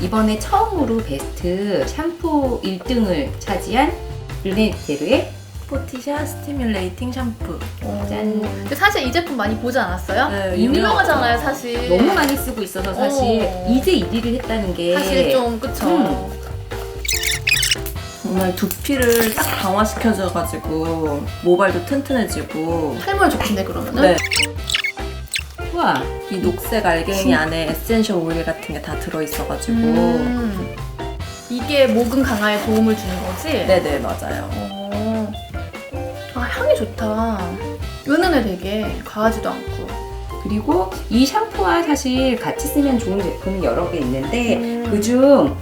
이번에 처음으로 베스트 샴푸 1등을 차지한 르네테르의 포티샤 스티뮬레이팅 샴푸. 짠. 근데 사실 이 제품 많이 보지 않았어요? 네, 유명하잖아요, 사실. 너무 많이 쓰고 있어서 사실 어. 이제 1위를 했다는 게 사실 좀 그쵸. 음. 정말 두피를 딱 강화시켜줘가지고 모발도 튼튼해지고. 탈모에 좋던데 그러면은. 네. 와 이 녹색 알갱이 진- 안에 에센셜 오일 같은 게 다 들어있어가지고. 음. 이게 모근 강화에 도움을 주는 거지? 네네 맞아요. 어. 아 향이 좋다. 은은해 되게 과하지도 않고. 그리고 이 샴푸와 사실 같이 쓰면 좋은 제품이 여러 개 있는데 음. 그중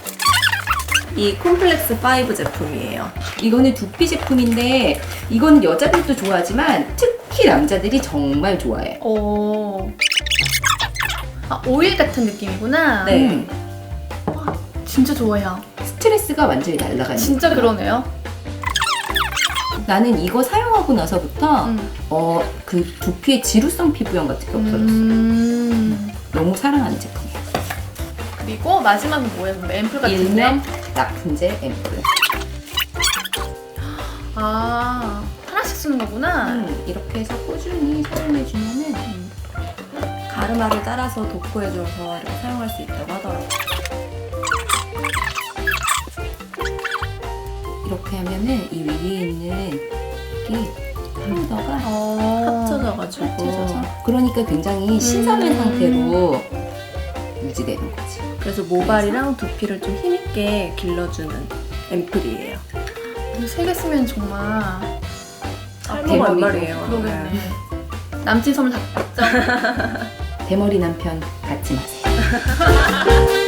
이 콤플렉스 5 제품이에요. 이거는 두피 제품인데 이건 여자들도 좋아하지만 특히 남자들이 정말 좋아해. 어. 아 오일 같은 느낌이구나. 네. 음, 진짜 좋아 향. 스트레스가 완전히 날아가는. 진짜 느낌. 그러네요. 나는 이거 사용하고 나서부터 음. 어 그 두피에 지루성 피부염 같은 게 없어졌어. 음. 너무 사랑하는 제품이야. 그리고 마지막은 뭐예요? 앰플 같은데? 일명 라푼젤 앰플. 아 하나씩 쓰는 거구나. 음, 이렇게 해서 꾸준히 사용해주면은 가르마를 따라서 도포해줘서 이렇게 사용할 수 있다고 하더라고요. 이렇게 하면은 이 위에 있는 이 파우더가 어. 합쳐져가지고. 합쳐져서 그러니까 굉장히 신선한 음. 상태로 유지되는 거지. 그래서 모발이랑 두피를 좀 힘있게 길러주는 앰플이에요. 세개 쓰면 정말 대박이죠. 말이에요. 그러겠네. 남친 선물 다 받죠? 대머리 남편 갖지 마세요.